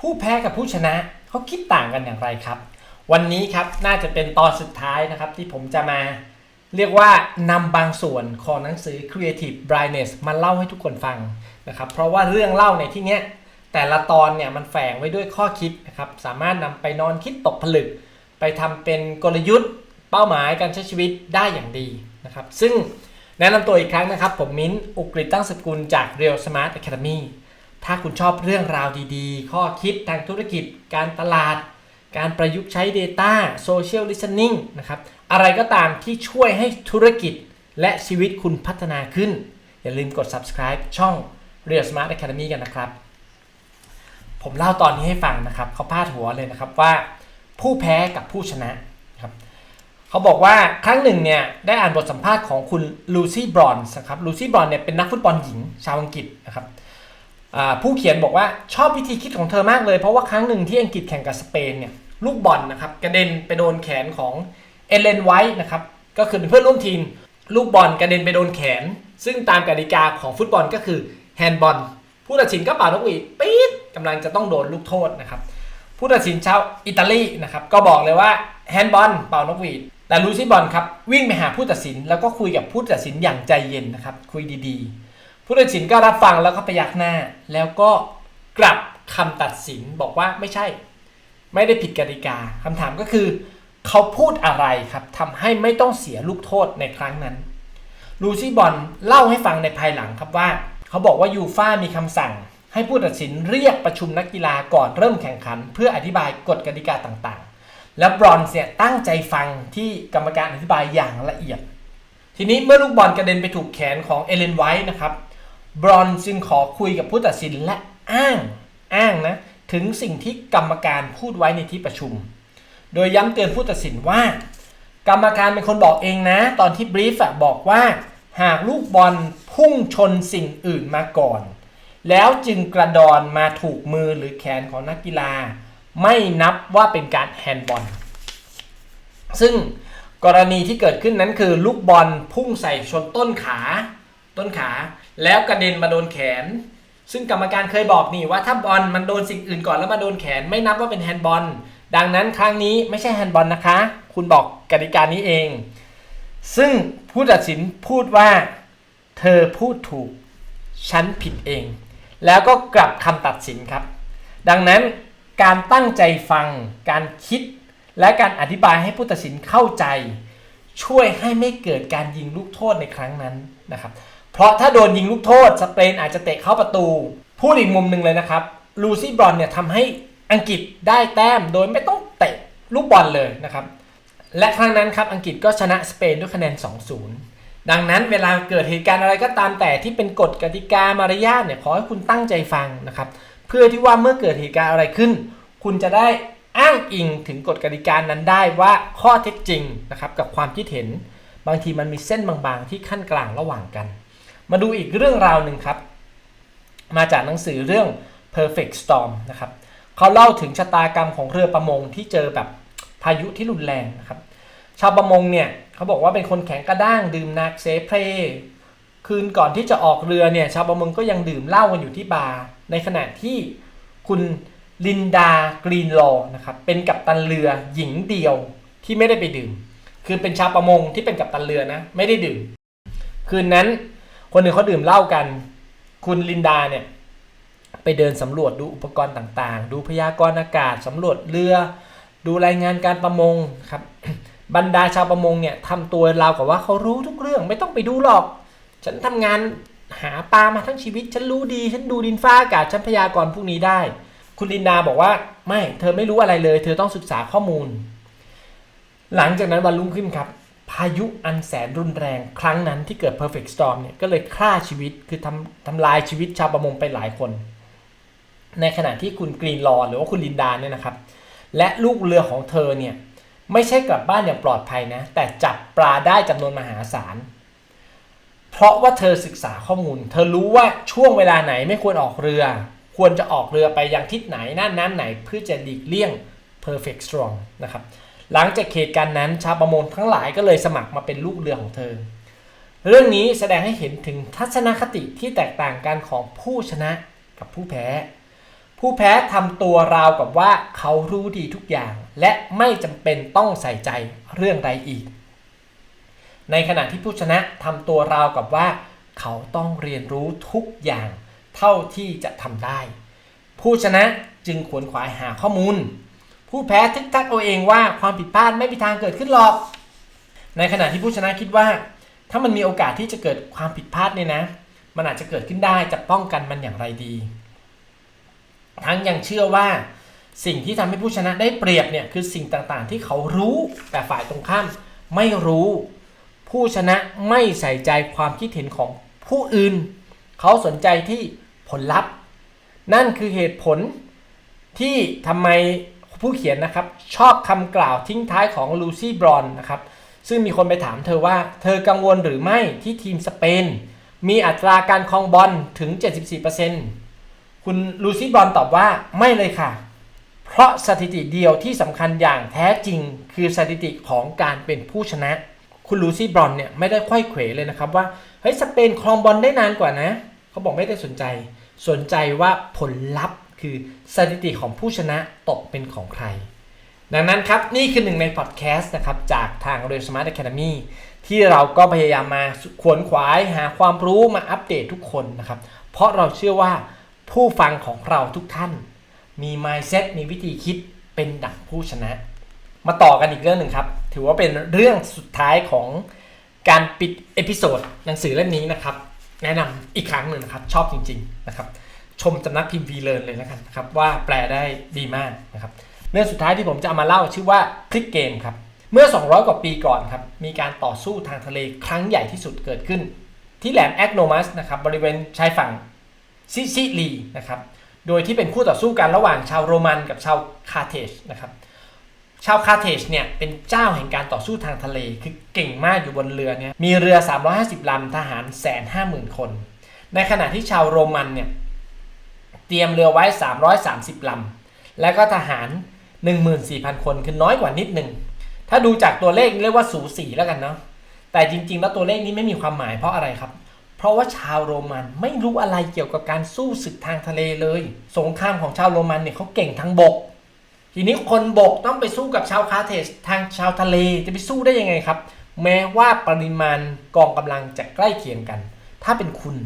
ผู้แพ้กับผู้ชนะเขาคิดต่างกันอย่างไรครับ วันนี้ครับน่าจะเป็นตอนสุดท้ายนะครับที่ผมจะมาเรียกว่านำบางส่วนของหนังสือ Creative Blindness มาเล่าให้ทุกคนฟังนะครับ เพราะว่าเรื่องเล่าในที่นี้แต่ละตอนเนี่ยมันแฝงไว้ด้วยข้อคิดนะครับสามารถนำไปนอนคิดตกผลึก ไปทำเป็นกลยุทธ์ เป้าหมายการใช้ชีวิตได้อย่างดีนะครับ ซึ่งแนะนำตัวอีกครั้งนะครับ ผมมิ้นท์อุกฤษตั้งสกุลจาก Real Smart Academy ถ้าคุณชอบเรื่องราวดีๆ ข้อคิดทางธุรกิจ การตลาด การประยุกต์ใช้ Data Social Listening นะครับ อะไรก็ตามที่ช่วยให้ธุรกิจและชีวิตคุณพัฒนาขึ้น อย่าลืมกด subscribe ช่อง Real Smart Academy กันนะครับ ผมเล่าตอนนี้ให้ฟังนะครับ เขาพาดหัวเลยนะครับว่า ผู้แพ้กับผู้ชนะครับเขาบอกว่าครั้งหนึ่งเนี่ยได้อ่านบทสัมภาษณ์ของคุณลูซี่บรอนส์นะครับลูซี่บรอนเนี่ยเป็นนักฟุตบอลหญิงชาวอังกฤษนะครับอ่า ผู้เขียนบอกว่าชอบวิธีคิดของเธอมากเลย เพราะว่าครั้งหนึ่งที่อังกฤษแข่งกับสเปนเนี่ยลูกบอลนะครับกระเด็นไปโดนแขนของเอเลนไวท์นะครับก็คือเป็นเพื่อนร่วมทีม ลูกบอลกระเด็นไปโดนแขน ซึ่งตามกติกาของฟุตบอลก็คือแฮนด์บอลผู้ตัดสินก็เป่านกหวีดปี๊ดกำลังจะต้องโดนลูกโทษนะครับผู้ตัดสินชาวอิตาลีนะครับก็บอกเลยว่าแฮนด์บอลเป่านกหวีดแต่ลูซี่บอลครับวิ่งไปหาผู้ตัดสินแล้วก็คุยกับผู้ตัดสินอย่างใจเย็นนะครับคุยดีๆ ผู้ตัดสินก็รับฟังแล้วก็พยักหน้า แล้วก็กลับคำตัดสินบอกว่าไม่ใช่ ไม่ได้ผิดกติกาคำถามก็คือ เขาพูดอะไรครับทำให้ไม่ต้องเสียลูกโทษในครั้งนั้นลูซี่บอลเล่าให้ฟังในภายหลังครับว่า เขาบอกว่ายูฟ่ามีคำสั่ง ให้ผู้ตัดสินเรียกประชุมนักกีฬาก่อนเริ่มแข่งขัน เพื่ออธิบายกฎกติกาต่างๆ และบรอนซ์เนี่ยตั้งใจฟังที่กรรมการอธิบายอย่างละเอียด ทีนี้เมื่อลูกบอลกระเด็นไปถูกแขนของเอเลนไวท์นะครับ บรอนจึงขอคุยกับผู้ตัดสินและอ้างอ้างนะถึงสิ่งที่กรรมการพูดไว้ในที่ประชุม โดยย้ำเตือนผู้ตัดสินว่า กรรมการเป็นคนบอกเองนะ ตอนที่บรีฟอะบอกว่าหากลูกบอลพุ่งชนสิ่งอื่นมาก่อน แล้วจึงกระดอนมาถูกมือหรือแขนของนักกีฬา ไม่นับว่าเป็นการแฮนด์บอล ซึ่งกรณีที่เกิดขึ้นนั้นคือลูกบอลพุ่งใส่ชนต้นขา ต้นขา แล้วกระเด็นมาโดนแขน ซึ่งกรรมการเคยบอกนี่ว่าถ้าบอลมันโดนสิ่งอื่นก่อนแล้วมาโดนแขนไม่นับว่าเป็นแฮนด์บอลดังนั้นครั้งนี้ไม่ใช่แฮนด์บอลนะคะ คุณบอกกติกานี้เอง ซึ่งผู้ตัดสินพูดว่า เธอพูดถูก ฉันผิดเอง แล้วก็กลับคำตัดสินครับ ดังนั้นการตั้งใจฟัง การคิด และการอธิบายให้ผู้ตัดสินเข้าใจ ช่วยให้ไม่เกิดการยิงลูกโทษในครั้งนั้นนะครับ เพราะถ้าโดนยิงลูกโทษสเปนอาจจะเตะเข้าประตู พูดอีกมุมหนึ่งเลยนะครับลูซี่บรอนเนี่ยทำให้อังกฤษได้แต้มโดยไม่ต้องเตะลูกบอลเลยนะครับ และครั้งนั้นครับอังกฤษก็ชนะสเปนด้วยคะแนน 2-0 ดังนั้นเวลาเกิดเหตุการณ์อะไรก็ตามแต่ที่เป็นกฎกติกามารยาทเนี่ยขอให้คุณตั้งใจฟังนะครับ เพื่อที่ว่าเมื่อเกิดเหตุการณ์อะไรขึ้น คุณจะได้อ้างอิงถึงกฎกติกานั้นได้ว่าข้อเท็จจริงนะครับกับความคิดเห็น บางทีมันมีเส้นบางๆ ที่ขั้นกลางระหว่างกัน มาดูอีกเรื่องราวหนึ่งครับ มาจากหนังสือเรื่อง perfect storm นะครับเขาเล่าถึงชะตากรรมของเรือประมงที่เจอแบบพายุที่รุนแรงนะครับ ชาวประมงเนี่ยเขาบอกว่าเป็นคนแข็งกระด้างดื่มนักเซเพลคืนก่อนที่จะออกเรือเนี่ยชาวประมงก็ยังดื่มเหล้ากันอยู่ที่บาร์ในขณะที่คุณลินดากรีนลอนะครับเป็นกัปตันเรือหญิงเดียวที่ไม่ได้ไปดื่ม คือเป็นชาวประมงที่เป็นกัปตันเรือนะไม่ได้ดื่ม คืนนั้น คนหนึ่งเขาดื่มเหล้ากัน คุณลินดาเนี่ยไปเดินสำรวจดูอุปกรณ์ต่างๆ ดูพยากรณ์อากาศสำรวจเรือ ดูรายงานการประมงครับบรรดาชาวประมงเนี่ยทำตัวราวกับว่าเขารู้ทุกเรื่องไม่ต้องไปดูหรอก ฉันทำงานหาปลามาทั้งชีวิต ฉันรู้ดี ฉันดูดินฟ้าอากาศฉันพยากรณ์พวกนี้ได้ คุณลินดาบอกว่าไม่เธอไม่รู้อะไรเลย เธอต้องศึกษาข้อมูล หลังจากนั้นวันรุ่งขึ้นครับ พายุอันแสนรุนแรงครั้งนั้นที่เกิด perfect storm เนี่ยก็เลยฆ่าชีวิตคือทำทำลายชีวิตชาวประมงไปหลายคน ในขณะที่คุณกรีนลอหรือว่าคุณลินดาเนี่ยนะครับ และลูกเรือของเธอเนี่ยไม่ใช่กลับบ้านอย่างปลอดภัยนะ แต่จับปลาได้จำนวนมหาศาล เพราะว่าเธอศึกษาข้อมูล เธอรู้ว่าช่วงเวลาไหนไม่ควรออกเรือ ควรจะออกเรือไปยังทิศไหนน้าน้ำไหนเพื่อจะหลีกเลี่ยง perfect storm นะครับ หลังจากเหตุการณ์นั้น ชาวประมงทั้งหลายก็เลยสมัครมาเป็นลูกเรือของเธอ เรื่องนี้แสดงให้เห็นถึงทัศนคติที่แตกต่างกันของผู้ชนะกับผู้แพ้ ผู้แพ้ทำตัวราวกับว่าเขารู้ดีทุกอย่าง และไม่จำเป็นต้องใส่ใจเรื่องใดอีก ในขณะที่ผู้ชนะทำตัวราวกับว่า เขาต้องเรียนรู้ทุกอย่าง เท่าที่จะทำได้ ผู้ชนะจึงขวนขวายหาข้อมูล ผู้แพ้ทึกทักเอาเองว่าความผิดพลาดไม่มีทางเกิดขึ้นหรอก ในขณะที่ผู้ชนะคิดว่า ถ้ามันมีโอกาสที่จะเกิดความผิดพลาดเนี่ยนะ มันอาจจะเกิดขึ้นได้จะป้องกันมันอย่างไรดี ทั้งยังเชื่อว่าสิ่งที่ทำให้ผู้ชนะได้เปรียบเนี่ยคือสิ่งต่างๆ ที่เขารู้แต่ฝ่ายตรงข้ามไม่รู้ ผู้ชนะไม่ใส่ใจความคิดเห็นของผู้อื่น เขาสนใจที่ผลลัพธ์ นั่นคือเหตุผลที่ทำไม ผู้เขียนนะครับ ชอบคำกล่าวทิ้งท้ายของลูซี่บรอนนะครับ ซึ่งมีคนไปถามเธอว่า เธอกังวลหรือไม่ที่ทีมสเปน มีอัตราการครองบอลถึง 74%คุณลูซี่บรอนตอบว่าไม่เลยค่ะ เพราะสถิติเดียวที่สำคัญอย่างแท้จริง คือสถิติของการเป็นผู้ชนะ คุณลูซี่บรอนเนี่ยไม่ได้ค่อยเขวเลยนะครับว่าเฮ้ยสเปนครองบอลได้นานกว่านะ เขาบอกไม่ได้สนใจ สนใจว่าผลลัพธ์ คือสถิติของผู้ชนะตกเป็นของใคร ดังนั้นครับ นี่คือหนึ่งในพอดแคสต์นะครับ จากทางเรียน Smart Academy ที่เราก็พยายามมาขวนขวายหาความรู้มาอัปเดตทุกคนนะครับ เพราะเราเชื่อว่าผู้ฟังของเราทุกท่าน มี mindset มีวิธีคิดเป็นดั่งผู้ชนะ มาต่อกันอีกเรื่องหนึ่งครับ ถือว่าเป็นเรื่องสุดท้ายของการปิดเอพิโซดหนังสือเล่มนี้นะครับ แนะนำอีกครั้งหนึ่งนะครับ ชอบจริง ๆ นะครับ ชมจำนักพิมพ์วีเลินเลยแล้วกันนะครับว่าแปลได้ดีมากนะครับเรื่องสุดท้ายที่ผมจะเอามาเล่าชื่อว่าคลิกเกมครับเมื่อ 200 กว่าปีก่อนครับมีการต่อสู้ทางทะเลครั้งใหญ่ที่สุดเกิดขึ้น ที่แหลมแอกโนมัสนะครับบริเวณชายฝั่งซิซิลีนะครับโดยที่เป็นคู่ต่อสู้กันระหว่างชาวโรมันกับชาวคาร์เทจนะครับชาวคาร์เทจเนี่ยเป็นเจ้าแห่งการต่อสู้ทางทะเลคือเก่งมากอยู่บนเรือเนี่ยมีเรือ 350 ลำทหารแสนห้าหมื่นคน ในขณะที่ชาวโรมันเนี่ย เตรียมเรือไว้ 330 ลำ และก็ทหาร 14,000 คนคือน้อยกว่านิดหนึ่ง ถ้าดูจากตัวเลขเรียกว่าสูสีแล้วกันเนาะ แต่จริง ๆ แล้วตัวเลขนี้ไม่มีความหมายเพราะอะไรครับ เพราะว่าชาวโรมันไม่รู้อะไรเกี่ยวกับการสู้ศึกทางทะเลเลย สงครามของชาวโรมันเนี่ยเขาเก่งทางบก ทีนี้คนบกต้องไปสู้กับชาวคาเทสทางชาวทะเลจะไปสู้ได้ยังไงครับ แม้ว่าปริมาณกองกำลังจะใกล้เคียงกัน ถ้าเป็นคุณ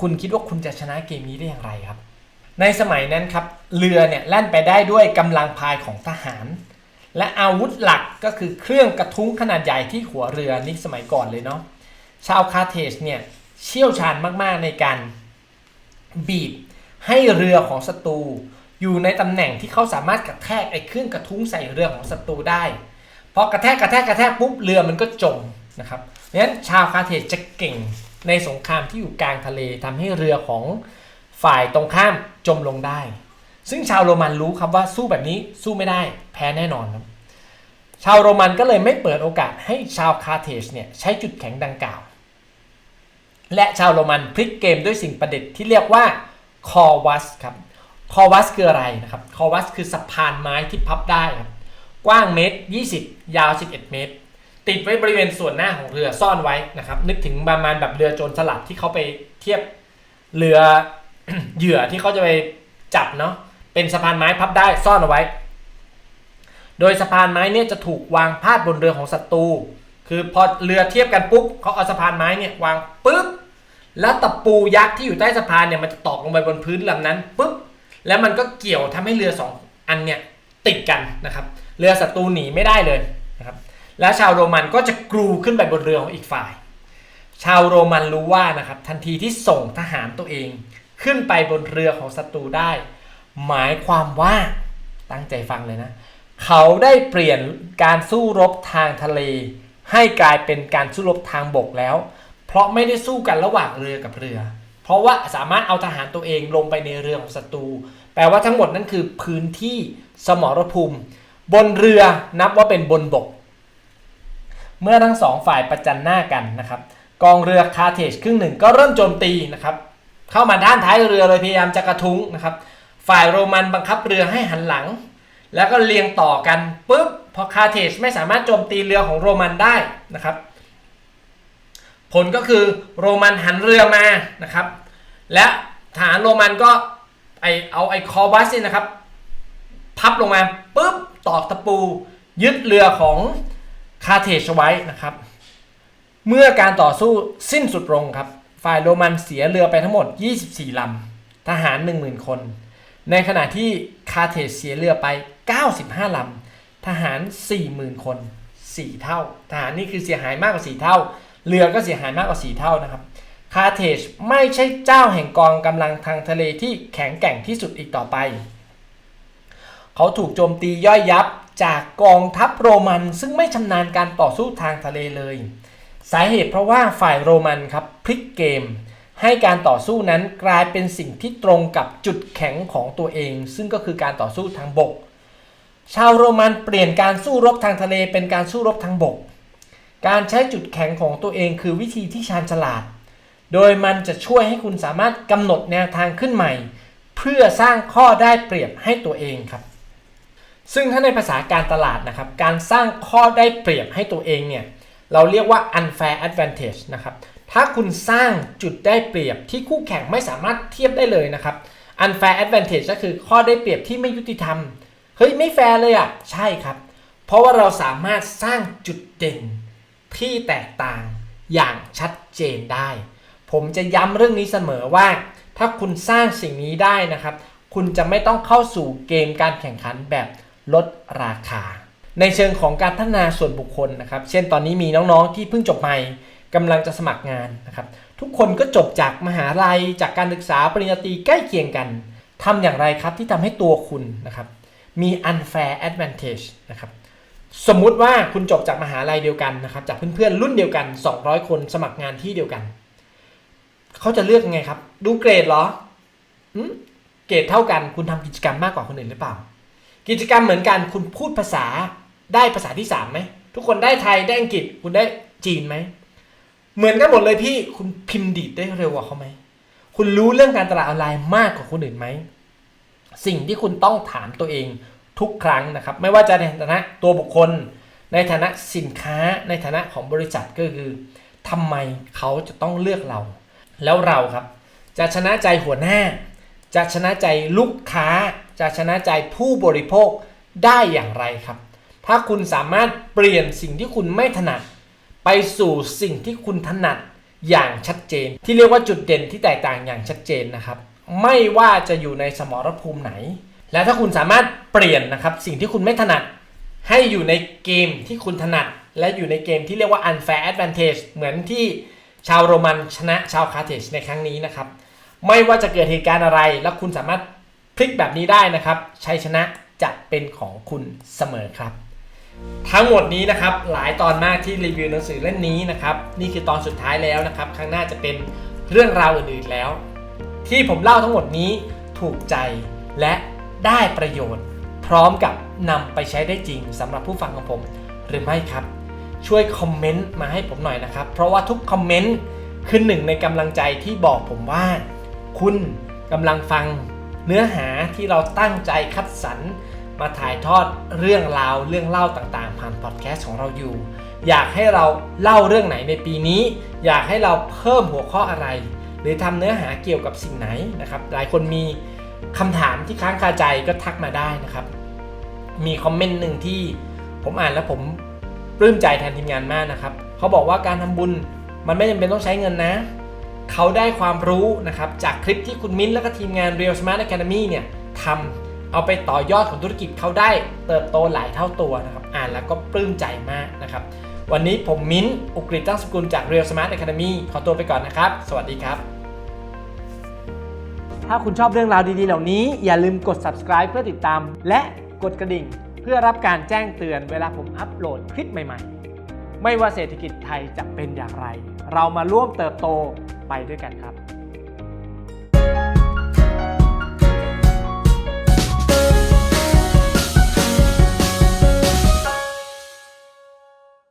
คุณคิดว่าคุณจะชนะเกมนี้ได้อย่างไรครับ ในสมัยนั้นครับเรือเนี่ยแล่นไปได้ด้วยกำลังพายของทหาร และอาวุธหลักก็คือเครื่องกระทุ้งขนาดใหญ่ที่หัวเรือนี่สมัยก่อนเลยเนาะชาวคาร์เทสเนี่ยเชี่ยวชาญมากๆในการบีบให้เรือของศัตรูอยู่ในตำแหน่งที่เขาสามารถกระแทกไอ้เครื่องกระทุ้งใส่เรือของศัตรูได้พอกระแทกกระแทกกระแทกปุ๊บเรือมันก็จมนะครับเพราะฉะนั้นชาวคารเทสจะเก่งในสงครามที่อยู่กลางทะเลทำให้เรือของ ฝ่ายตรงข้ามจมลงได้ ซึ่งชาวโรมันรู้ครับว่าสู้แบบนี้สู้ไม่ได้แพ้แน่นอนครับชาวโรมันก็เลยไม่เปิดโอกาสให้ชาวคาร์เทสเนี่ยใช้จุดแข็งดังกล่าว และชาวโรมันพลิกเกมด้วยสิ่งประดิษฐ์ที่เรียกว่าคอวัสครับคอวัสคืออะไรนะครับคอวัสคือสะพานไม้ที่พับได้ครับกว้างเมตร 20 ยาว 11 เมตร ติดไว้บริเวณส่วนหน้าของเรือซ่อนไว้นะครับนึกถึงประมาณแบบเรือโจรสลัดที่เขาไปเทียบเรือ เหยื่อที่เขาจะไปจับเนาะเป็นสะพานไม้พับได้ซ่อนเอาไว้ โดยสะพานไม้เนี่ยจะถูกวางพาดบนเรือของศัตรูคือพอเรือเทียบกันปุ๊บเขาเอาสะพานไม้เนี่ยวางปุ๊บแล้วตะปูยักษ์ที่อยู่ใต้สะพานเนี่ยมันจะตอกลงไปบนพื้นลำนั้นปุ๊บแล้วมันก็เกี่ยวทำให้เรือสองอันเนี่ยติดกันนะครับ เรือศัตรูหนีไม่ได้เลยนะครับแล้วชาวโรมันก็จะกรูขึ้นไปบนเรือของอีกฝ่าย ชาวโรมันรู้ว่านะครับทันทีที่ส่งทหารตัวเอง ขึ้นไปบนเรือของศัตรูได้ หมายความว่าตั้งใจฟังเลยนะ เขาได้เปลี่ยนการสู้รบทางทะเล ให้กลายเป็นการสู้รบทางบกแล้ว เพราะไม่ได้สู้กันระหว่างเรือกับเรือ เพราะว่าสามารถเอาทหารตัวเองลงไปในเรือของศัตรูแปลว่าทั้งหมดนั้นคือพื้นที่สมรภูมิ บนเรือนับว่าเป็นบนบก เมื่อทั้งสองฝ่ายประจันหน้ากันนะครับกองเรือคาร์เทจครึ่งหนึ่งก็เริ่มโจมตีนะครับ เข้ามาด้านท้ายเรือเลยพยายามจะกระทุ้งนะครับ ฝ่ายโรมันบังคับเรือให้หันหลัง แล้วก็เรียงต่อกันปุ๊บพอคาร์เทจไม่สามารถโจมตีเรือของโรมันได้นะครับ ผลก็คือโรมันหันเรือมานะครับ และทหารโรมันก็ไอเอาไอคอบัสนี่นะครับ พับลงมาปุ๊บตอกตะปู ยึดเรือของคาเทชไว้นะครับ เมื่อการต่อสู้สิ้นสุดลงครับ ฝ่ายโรมันเสียเรือไปทั้งหมด 24ลำทหาร 10,000 คน ในขณะที่คาเทสเสียเรือไป 95ลำทหาร 40,000 คน 4 เท่า ทหารนี่คือเสียหายมากกว่า 4 เท่า เรือก็เสียหายมากกว่า 4 เท่านะครับคาเทสไม่ใช่เจ้าแห่งกองกำลังทางทะเลที่แข็งแกร่งที่สุดอีกต่อไป เขาถูกโจมตีย่อยยับจากกองทัพโรมันซึ่งไม่ชำนาญการต่อสู้ทางทะเลเลย สาเหตุเพราะว่าฝ่ายโรมันครับพลิกเกม ให้การต่อสู้นั้นกลายเป็นสิ่งที่ตรงกับจุดแข็งของตัวเอง ซึ่งก็คือการต่อสู้ทางบก ชาวโรมันเปลี่ยนการสู้รบทางทะเลเป็นการสู้รบทางบก การใช้จุดแข็งของตัวเองคือวิธีที่ชาญฉลาด โดยมันจะช่วยให้คุณสามารถกำหนดแนวทางขึ้นใหม่ เพื่อสร้างข้อได้เปรียบให้ตัวเองครับ ซึ่งถ้าในภาษาการตลาดนะครับ การสร้างข้อได้เปรียบให้ตัวเองเนี่ย เราเรียกว่า unfair advantage นะครับ ถ้าคุณสร้างจุดได้เปรียบที่คู่แข่งไม่สามารถเทียบได้เลยนะครับ unfair advantage ก็คือข้อได้เปรียบที่ไม่ยุติธรรม เฮ้ย ไม่แฟร์เลยอะ ใช่ครับ เพราะว่าเราสามารถสร้างจุดเด่นที่แตกต่างอย่างชัดเจนได้ ผมจะย้ำเรื่องนี้เสมอว่า ถ้าคุณสร้างสิ่งนี้ได้นะครับ คุณจะไม่ต้องเข้าสู่เกมการแข่งขันแบบลดราคา ในเชิงของการพัฒนาส่วนบุคคลนะครับ เช่นตอนนี้มีน้องๆที่เพิ่งจบใหม่กำลังจะสมัครงานนะครับ ทุกคนก็จบจากมหาลัยจากการศึกษาปริญญาตรีใกล้เคียงกันทำอย่างไรครับที่ทำให้ตัวคุณนะครับ มี unfair advantage นะครับสมมุติว่าคุณจบจากมหาลัยเดียวกันนะครับ จากเพื่อนๆรุ่นเดียวกัน 200 คนสมัครงานที่เดียวกัน เขาจะเลือกยังไงครับ ดูเกรดเหรอเกรดเท่ากัน คุณทำกิจกรรมมากกว่าคนอื่นหรือเปล่า กิจกรรมเหมือนกันคุณพูดภาษา ได้ภาษาที่สามไหมทุกคนได้ไทยได้อังกฤษคุณได้จีนไหมเหมือนกันหมดเลยพี่คุณพิมพ์ดีดได้เร็วกว่าเขาไหมคุณรู้เรื่องการตลาดออนไลน์มากกว่าคนอื่นไหมสิ่งที่คุณต้องถามตัวเองทุกครั้งนะครับ ไม่ว่าจะในฐานะตัวบุคคล ในฐานะสินค้าในฐานะของบริษัทก็คือทำไมเขาจะต้องเลือกเรา แล้วเราครับ จะชนะใจหัวหน้า จะชนะใจลูกค้า จะชนะใจผู้บริโภคได้อย่างไรครับ ถ้าคุณสามารถเปลี่ยนสิ่งที่คุณไม่ถนัด ไปสู่สิ่งที่คุณถนัดอย่างชัดเจน ที่เรียกว่าจุดเด่นที่แตกต่างอย่างชัดเจนนะครับ ไม่ว่าจะอยู่ในสมรภูมิไหน และถ้าคุณสามารถเปลี่ยนนะครับสิ่งที่คุณไม่ถนัด ให้อยู่ในเกมที่คุณถนัด และอยู่ในเกมที่เรียกว่า unfair advantage เหมือนที่ชาวโรมันชนะชาวคาร์เทจในครั้งนี้นะครับ ไม่ว่าจะเกิดเหตุการณ์อะไร แล้วคุณสามารถพลิกแบบนี้ได้นะครับชัยชนะจะเป็นของคุณเสมอครับ ทั้งหมดนี้นะครับหลายตอนมากที่รีวิวหนังสือเล่มนี้นะครับนี่คือตอนสุดท้ายแล้วนะครับครั้งหน้าจะเป็นเรื่องราวอื่นๆแล้ว ที่ผมเล่าทั้งหมดนี้ถูกใจและได้ประโยชน์ พร้อมกับนำไปใช้ได้จริงสำหรับผู้ฟังของผมหรือไม่ครับ ช่วยคอมเมนต์มาให้ผมหน่อยนะครับ เพราะว่าทุกคอมเมนต์คือหนึ่งในกำลังใจที่บอกผมว่า คุณกำลังฟังเนื้อหาที่เราตั้งใจคัดสรร มาถ่ายทอดเรื่องราวเรื่องเล่าต่างๆ ผ่านพอดแคสต์ของเราอยู่ อยากให้เราเล่าเรื่องไหนในปีนี้ อยากให้เราเพิ่มหัวข้ออะไร หรือทำเนื้อหาเกี่ยวกับสิ่งไหนนะครับ หลายคนมีคำถามที่ค้างคาใจก็ทักมาได้นะครับ มีคอมเมนต์หนึ่งที่ผมอ่านแล้วผมปลื้มใจแทนทีมงานมากนะครับเขาบอกว่าการทำบุญมันไม่จำเป็นต้องใช้เงินนะ เขาได้ความรู้นะครับจากคลิปที่คุณมิ้นและก็ทีมงาน Real Smart Academy เนี่ยทำ เอาไปต่อยอดของธุรกิจเขาได้เติบโตหลายเท่าตัวนะครับ อ่านแล้วก็ปลื้มใจมากนะครับ วันนี้ผมมิ้นท์อุกฤษตั้งสกุลจาก Real Smart Academy ขอตัวไปก่อนนะครับ สวัสดีครับ ถ้าคุณชอบเรื่องราวดีๆ เหล่านี้ อย่าลืมกด subscribe เพื่อติดตาม และกดกระดิ่ง เพื่อรับการแจ้งเตือนเวลาผมอัปโหลดคลิปใหม่ๆ ไม่ว่าเศรษฐกิจไทยจะเป็นอย่างไร เรามาร่วมเติบโตไปด้วยกันครับ